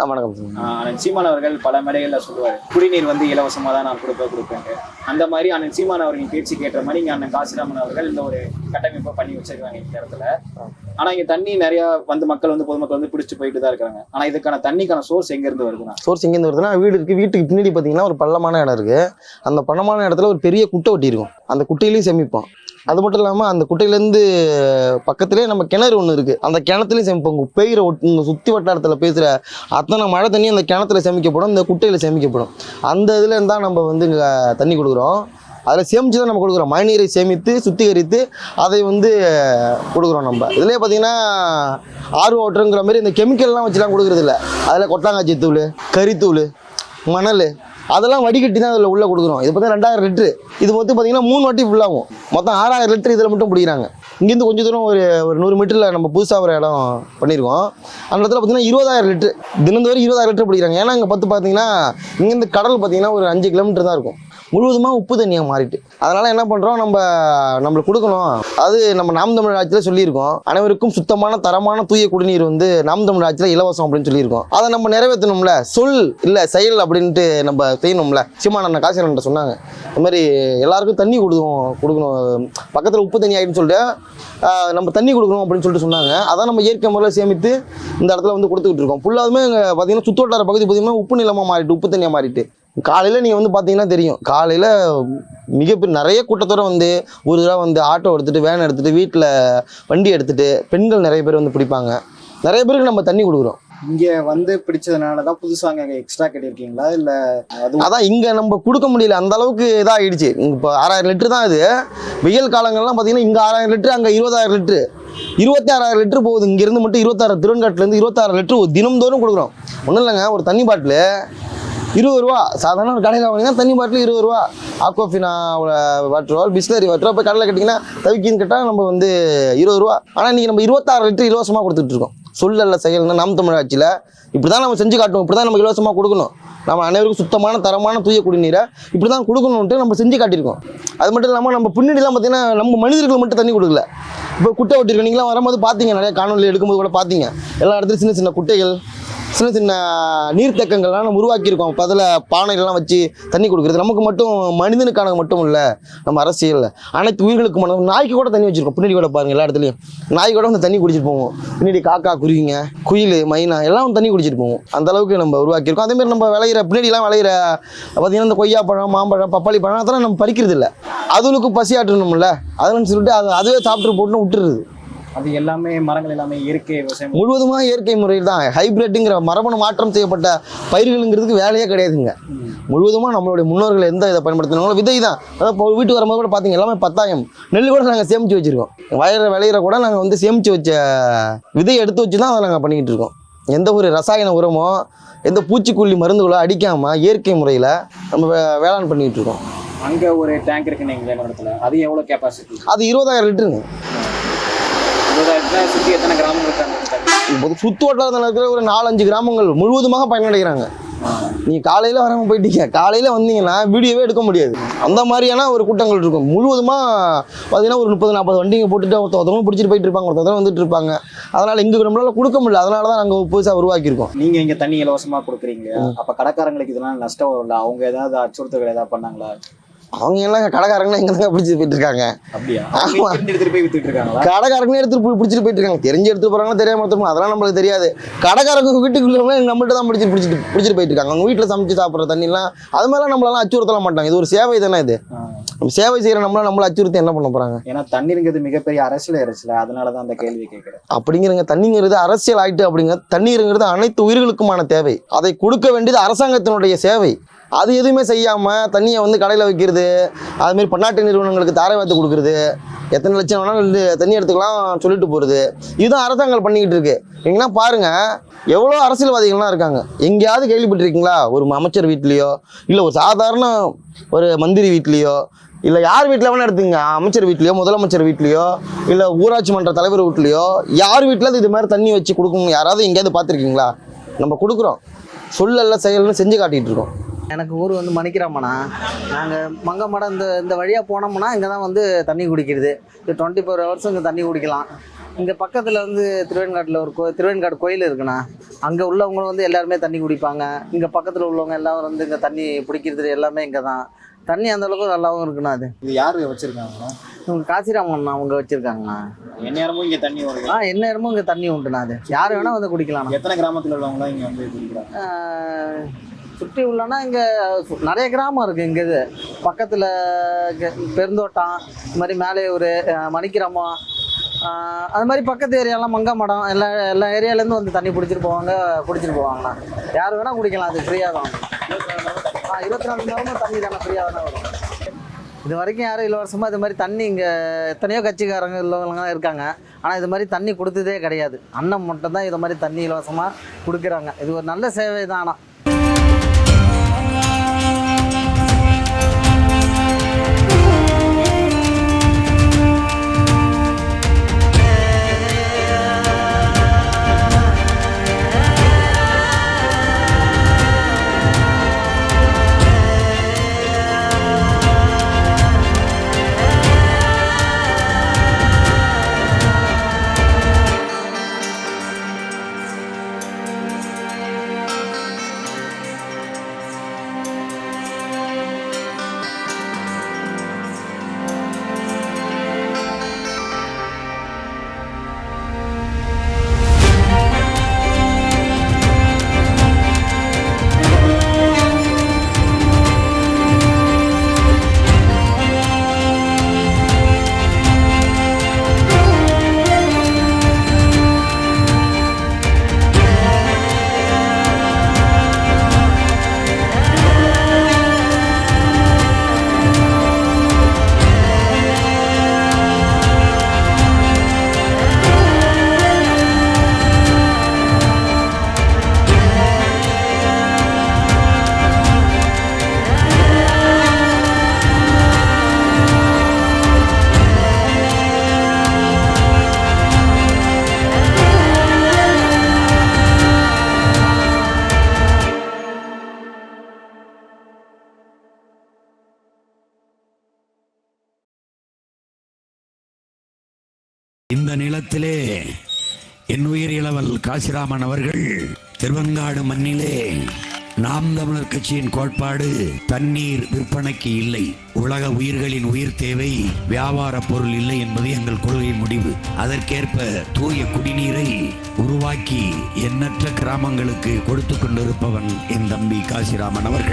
வணக்கம் சீமான் அவர்கள் பல மேடைகளில் சொல்லுவார் குடிநீர் வந்து இலவசமாக தான் நான் கொடுப்பேன் கொடுப்பேங்க அந்த மாதிரி அண்ணன் சீமான் அவர்கள் பேச்சு கேட்ட மாதிரி இங்கே அண்ணன் காசிராமன் அவர்கள் இந்த ஒரு கட்டமைப்பை பண்ணி வச்சிருக்காங்க இந்த இடத்துல. ஆனா இங்க தண்ணி நிறைய வந்து மக்கள் வந்து பொதுமக்கள் வந்து பிடிச்சு போயிட்டு தான் இருக்காங்க. ஆனா இதுக்கான தண்ணிக்கான சோர்ஸ் எங்க இருந்து வருதுன்னா? சோர்ஸ் எங்கேருந்து வருதுன்னா வீடு இருக்கு. வீட்டுக்கு பின்னாடி பார்த்தீங்கன்னா ஒரு பள்ளமான இடம் இருக்கு. அந்த பள்ளமான இடத்துல ஒரு பெரிய குட்டை ஒட்டி இருக்கும். அந்த குட்டையிலையும் சேமிப்போம் அது மட்டும் இல்லாமல் அந்த குட்டையிலேருந்து பக்கத்துலேயே நம்ம கிணறு ஒன்று இருக்குது அந்த கிணத்துலையும் சேமிப்போம். பெய்கிற ஒட்- சுற்றி வட்டாரத்தில் பேசுகிற அத்தனை மழை தண்ணி அந்த கிணத்துல சேமிக்கப்படும். இந்த குட்டையில் சேமிக்கப்படும். அந்த இதில் தான் நம்ம வந்து இங்கே தண்ணி கொடுக்குறோம். அதில் சேமித்து தான் நம்ம கொடுக்குறோம். மழைநீரை சேமித்து சுத்திகரித்து அதை வந்து கொடுக்குறோம் நம்ம. இதிலே பார்த்தீங்கன்னா ஆர்வ ஓட்டுங்கிற மாதிரி இந்த கெமிக்கல்லாம் வச்சுலாம் கொடுக்குறதில்ல. அதில் கொட்டாங்காச்சி தூள் கறித்தூள் மணல் அதெல்லாம் வடிகட்டி தான் அதில் உள்ளே கொடுக்குறோம். இது பார்த்தா ரெண்டாயிரம் லிட்ரு இது மொத்தம் பார்த்தீங்கன்னா மூணு வாட்டி ஃபுல்லாகும் மொத்தம் ஆறாயிரம் லிட்டர் இதில் மட்டும் பிடிக்கிறாங்க. இங்கேருந்து கொஞ்சம் தூரம் ஒரு ஒரு நூறு மீட்டரில் நம்ம புதுசாக ஒரு இடம் பண்ணியிருக்கோம் அந்த இடத்துல பார்த்தீங்கன்னா இருபதாயிரம் லிட்டர். தினந்தோறும் இருபதாயிரம் லிட்டர் பிடிக்கிறாங்க. ஏன்னா இங்கே பார்த்து பார்த்தீங்கன்னா இங்கேருந்து கடல் பார்த்தீங்கன்னா ஒரு அஞ்சு கிலோமீட்டர் தான் இருக்கும். முழுவதுமாக உப்பு தண்ணியாக மாறிட்டு. அதனால் என்ன பண்ணுறோம் நம்ம நம்மளுக்கு கொடுக்கணும். அது நம்ம நாம் தமிழ் ஆட்சியில் சொல்லியிருக்கோம். அனைவருக்கும் சுத்தமான தரமான தூய குடிநீர் வந்து நாம் தமிழ் ஆட்சியில் இலவசம் அப்படின்னு சொல்லியிருக்கோம். அதை நம்ம நிறைவேற்றணும்ல? சொல் இல்லை செயல் அப்படின்ட்டு நம்ம செய்யணும்ல? சீமானண்ண காசிரன்ட்ட சொன்னாங்க. இந்த மாதிரி எல்லாருக்கும் தண்ணி கொடுக்கணும் கொடுக்கணும். பக்கத்தில் உப்பு தண்ணி ஆகிடுன்னு சொல்லிட்டு நம்ம தண்ணி கொடுக்கணும் அப்படின்னு சொல்லிட்டு சொன்னாங்க. அதான் நம்ம இயற்கை முறையில் சேமித்து இந்த இடத்துல வந்து கொடுத்துக்கிட்டு இருக்கோம். ஃபுல்லாதுமே பார்த்தீங்கன்னா சுற்றுவட்டார பகுதி பார்த்தீங்கன்னா உப்பு நிலமாக மாறிட்டு உப்பு தண்ணியாக மாறிட்டு. காலையில் நீங்கள் வந்து பார்த்தீங்கன்னா தெரியும். காலையில் மிகப்பெரிய நிறைய கூட்டத்தோட வந்து ஒரு தடவை வந்து ஆட்டோ எடுத்துகிட்டு வேன் எடுத்துகிட்டு வீட்டில் வண்டி எடுத்துகிட்டு பெண்கள் நிறைய பேர் வந்து பிடிப்பாங்க. நிறைய பேருக்கு நம்ம தண்ணி கொடுக்குறோம். இங்க வந்து பிடிச்சதுனால தான் புதுசா அங்க எக்ஸ்ட்ரா கட்டியிருக்கீங்களா? இல்ல அது அதான் இங்கே நம்ம கொடுக்க முடியல. அந்த அளவுக்கு இதாகிடுச்சு இப்போ ஆறாயிரம் லிட்டர் தான் இது வெயில் காலங்கள்லாம் பார்த்தீங்கன்னா இங்கே ஆறாயிரம் லிட்டர் அங்கே இருபதாயிரம் லிட்டரு. இருபத்தி ஆறாயிரம் லிட்டர் போகுது. இங்கேருந்து மட்டும் இருபத்தாறு திருவன்காட்டிலேருந்து இருபத்தாறு லிட்டர் தினம்தோறும் கொடுக்குறோம். ஒன்றும் இல்லைங்க ஒரு தண்ணி பாட்டில். இருபது ரூபா. சாதாரண ஒரு கடையில் வாங்கினா தண்ணி பாட்டில் இருபது ரூபா. ஆக்வாஃபினா வாட்டரோ பிஸ்லரி வாட்டரோ போய் கடையில் கேட்டிங்கன்னா தவிக்கின்னு கேட்டால் நம்ம வந்து இருபது ரூபா. ஆனால் இன்றைக்கி நம்ம இருபத்தாறு லிட்டர் இலவசமாக கொடுத்துட்டு இருக்கோம். சொல்லல செயல்னா நாம் தமிழ் ஆட்சியில் இப்படி தான் நம்ம செஞ்சு காட்டணும் இப்படி தான் நம்ம இலவசமாக கொடுக்கணும். நம்ம அனைவருக்கும் சுத்தமான தரமான தூய குடிநீரை இப்படி தான் கொடுக்கணுன்ட்டு நம்ம செஞ்சு காட்டியிருக்கோம். அது மட்டும் இல்லாமல் நம்ம பின்னாடிலாம் பார்த்திங்கன்னா நம்ம மனிதர்கள் மட்டும் தண்ணி கொடுக்கல. இப்போ குட்டை ஒட்டிருக்கோம் நீங்களாம் வரும்போது பார்த்தீங்க நிறைய காணொலி எடுக்கும்போது கூட பார்த்தீங்க எல்லா இடத்துலையும் சின்ன சின்ன குட்டைகள் சின்ன சின்ன நீர்த்தேக்கங்கள்லாம் நம்ம உருவாக்கியிருக்கோம். இப்போ அதில் பானைகள்லாம் வச்சு தண்ணி கொடுக்குறது நமக்கு மட்டும் மனிதனுக்கான மட்டும் இல்லை நம்ம அரசியலில். அனைத்து உயிர்களுக்கு மனம் நாய்க்கு கூட தண்ணி வச்சுருக்கோம். பின்னாடி கூட பாருங்கள் எல்லா இடத்துலையும். நாய் கூட வந்து தண்ணி குடிச்சிட்டு போவோம். பின்னாடி காக்கா குருவிங்க குயில் மைனா எல்லாம் தண்ணி குடிச்சிட்டு போவோம். அந்த அளவுக்கு நம்ம உருவாக்கியிருக்கோம். அதேமாதிரி நம்ம விளையிற பின்னாடிலாம் விளையிற பார்த்தீங்கன்னா இந்த கொய்யா பழம் மாம்பழம் பப்பாளி பழம் அதெல்லாம் நம்ம பறிக்கிறது இல்லை அதுகளுக்கு பசி ஆட்டணும்ல அதெல்லாம் சொல்லிட்டு அது அதுவே சாப்பிட்டு போட்டுன்னு விட்டுருது அது எல்லாமே மரங்கள் எல்லாமே இயற்கை விவசாயம். முழுவதுமாக இயற்கை முறையில் தான். ஹைபிரிட்டுங்கிற மரபணு மாற்றம் செய்யப்பட்ட பயிர்களுங்கிறதுக்கு வேலையே கிடையாதுங்க. முழுவதுமாக நம்மளுடைய முன்னோர்கள் எந்த இதை பயன்படுத்தினாங்களோ விதை தான். அதாவது வீட்டுக்கு வரும்போது கூட பார்த்தீங்க எல்லாமே பத்தாயம். நெல் கூட நாங்கள் சேமித்து வச்சுருக்கோம். வயற விளையிற கூட நாங்கள் வந்து சேமித்து வச்ச விதையை எடுத்து வச்சு தான் அதை நாங்கள் பண்ணிக்கிட்டு இருக்கோம். எந்த ஒரு ரசாயன உரமோ எந்த பூச்சிக்கொல்லி மருந்துகளோ அடிக்காமல் இயற்கை முறையில் நம்ம வேளாண் பண்ணிக்கிட்டு இருக்கோம். அங்க ஒரு டேங்க் இருக்கு நீங்க இடத்துல அது எவ்வளவு கெப்பாசிட்டி அது இருபதாயிரம் லிட்டருங்க. சுத்தி எத்தனை கிராமம் இருக்காங்க? இப்போ சுற்று வட்டாரத்தில் இருக்கிற ஒரு நாலஞ்சு கிராமங்கள் முழுவதுமாக பயனடைகிறாங்க. நீ காலையில் வராமல் போயிட்டீங்க. காலையில் வந்தீங்கன்னா வீடியோவே எடுக்க முடியாது. அந்த மாதிரியான ஒரு கூட்டங்கள் இருக்கும். முழுவதுமாக பார்த்தீங்கன்னா ஒரு முப்பது நாற்பது வண்டிங்க போட்டுட்டு ஒருத்த ஒருத்தவங்க பிடிச்சிட்டு போயிட்டு இருப்பாங்க. ஒருத்தவங்க வந்துட்டு இருப்பாங்க. அதனால் இங்கே நம்மளால கொடுக்க முடியல. அதனால தான் நாங்கள் புதுசாக உருவாக்கியிருக்கோம். நீங்க இங்க தண்ணி இலவசமா கொடுக்குறீங்க. அப்ப கடைக்காரங்களுக்கு இதெல்லாம் நஷ்டம் வரும்ல? அவங்க ஏதாவது அச்சுறுத்தல் ஏதாவது பண்ணாங்களா? அவங்க எல்லாம் கடைக்காரங்க எங்கே தான் பிடிச்சிட்டு போயிட்டு இருக்காங்க இங்க இருந்து எடுத்துட்டு போய் பிடிச்சிட்டு போயிட்டு இருக்காங்க தெரிஞ்சு எடுத்துட்டு போகிறாங்க தெரியாம போறாங்க. அதெல்லாம் நம்மளுக்கு தெரியாது. கடைக்காரங்க வீட்டுக்குள்ளவங்க நம்மள்ட்ட தான் பிடிச்சி பிடிச்சிட்டு பிடிச்சிட்டு போயிட்டு இருக்காங்க அவங்க வீட்டில் சமைச்சு சாப்பிட்ற தண்ணிலாம் அது மாதிரிலாம் நம்மளெல்லாம் அச்சுறுத்தலாம் மாட்டாங்க. இது ஒரு சேவை தானே இது. நம்ம சேவை செய்கிற நம்மள நம்மள அச்சுறுத்தி என்ன பண்ண போகிறாங்க ஏன்னா தண்ணீருங்கிறது மிகப்பெரிய அரசியல் அரசியல அதனாலதான் அந்த கேள்வி கேட்கிறேன். அப்படிங்கிறங்க தண்ணிங்கிறது அரசியல் ஆயிட்டு அப்படிங்க தண்ணீருங்கிறது அனைத்து உயிர்களுக்குமான தேவை. அதை கொடுக்க வேண்டியது அரசாங்கத்தினுடைய சேவை. அது எதுவுமே செய்யாமல் தண்ணியை வந்து கடையில் வைக்கிறது அதுமாரி பன்னாட்டு நிறுவனங்களுக்கு தாரை கொடுக்குறது எத்தனை லட்சம் வேணாலும் தண்ணி எடுத்துக்கலாம் சொல்லிட்டு போகிறது இதுதான் அரசாங்கம் பண்ணிக்கிட்டு இருக்கு. எங்கன்னா பாருங்கள் எவ்வளோ அரசியல்வாதிகள்லாம் இருக்காங்க. எங்கேயாவது கேள்விப்பட்டிருக்கீங்களா? ஒரு அமைச்சர் வீட்லேயோ இல்லை ஒரு சாதாரண ஒரு மந்திரி வீட்லேயோ இல்லை யார் வீட்டில் வேணால் எடுத்துங்க. அமைச்சர் வீட்லையோ முதலமைச்சர் வீட்லையோ இல்லை ஊராட்சி மன்ற தலைவர் வீட்லையோ யார் வீட்டில் இது மாதிரி தண்ணி வச்சு கொடுக்கணும் யாராவது எங்கேயாவது பார்த்துருக்கீங்களா? நம்ம கொடுக்குறோம். சொல்லல செயல்னு செஞ்சு காட்டிகிட்டு இருக்கோம். எனக்கு ஊர் வந்து மணிக்கிராமண்ணா. நாங்கள் மங்கமடம் இந்த இந்த வழியாக போனோம்னா இங்கே தான் வந்து தண்ணி குடிக்கிறது. இது டுவெண்ட்டி ஃபோர் ஹவர்ஸ் இங்கே தண்ணி குடிக்கலாம். இங்கே பக்கத்தில் வந்து திருவேன்காட்டில் ஒரு கோ திருவேன்காடு கோயில் இருக்குண்ணா. அங்கே உள்ளவங்களும் வந்து எல்லாருமே தண்ணி குடிப்பாங்க. இங்கே பக்கத்தில் உள்ளவங்க எல்லாரும் வந்து இங்கே தண்ணி பிடிக்கிறது எல்லாமே இங்கே தான் தண்ணி அந்த அளவுக்கு நல்லாவும் இருக்குண்ணா அது. இது யாரு வச்சிருக்காங்க இவங்க காசிராமன் அவங்க வச்சுருக்காங்கண்ணா. எந்நேரமும் இங்க தண்ணி வருது. ஆ என்ன நேரமும் இங்கே தண்ணி உண்டுண்ணா அது. யார் வேணால் வந்து குடிக்கலாம்ண்ணா. எத்தனை கிராமத்துல உள்ளவங்க இங்க வந்து குடிக்கிறாங்க? சுற்றி உள்ளனா இங்கே நிறைய கிராமம் இருக்குது இங்கே இது. பக்கத்தில் பெருந்தோட்டம் இது மாதிரி மேலையூர் ஆஹ் மணிக்கிராமம் அது மாதிரி பக்கத்து ஏரியாலாம் மங்கமடம் எல்லா எல்லா ஏரியாலேருந்து வந்து தண்ணி பிடிச்சிட்டு போவாங்க குடிச்சிட்டு போவாங்கண்ணா. யார் வேணால் குடிக்கலாம் அது ஃப்ரீயாக தான். ஆ இருபத்தி நாலு மணி நேரமும் தண்ணி தானே ஃப்ரீயாக தானே வரும். இது வரைக்கும் யாரும் இலவசமாக இது மாதிரி தண்ணி இங்கே எத்தனையோ கட்சிக்காரங்க உள்ளவங்க இருக்காங்க. ஆனால் இது மாதிரி தண்ணி கொடுத்ததே கிடையாது. அண்ணன் மட்டும் தான் இது மாதிரி தண்ணி இலவசமாக கொடுக்குறாங்க. இது ஒரு நல்ல சேவை தான் ஆனால் இந்த நிலத்திலே என் உயிர் இளவல் காசிராமன் அவர்கள் திருவங்காடு மண்ணிலே நாம் தமிழர் கட்சியின் கோட்பாடு தண்ணீர் விற்பனைக்கு இல்லை. உலக உயிர்களின் உயிர் தேவை வியாபார பொருள் இல்லை என்பது எங்கள் கொள்கை முடிவு. அதற்கேற்ப தூய குடிநீரை உருவாக்கி எண்ணற்ற கிராமங்களுக்கு கொடுத்து கொண்டிருப்பவன் என் தம்பி காசிராமன் அவர்கள்.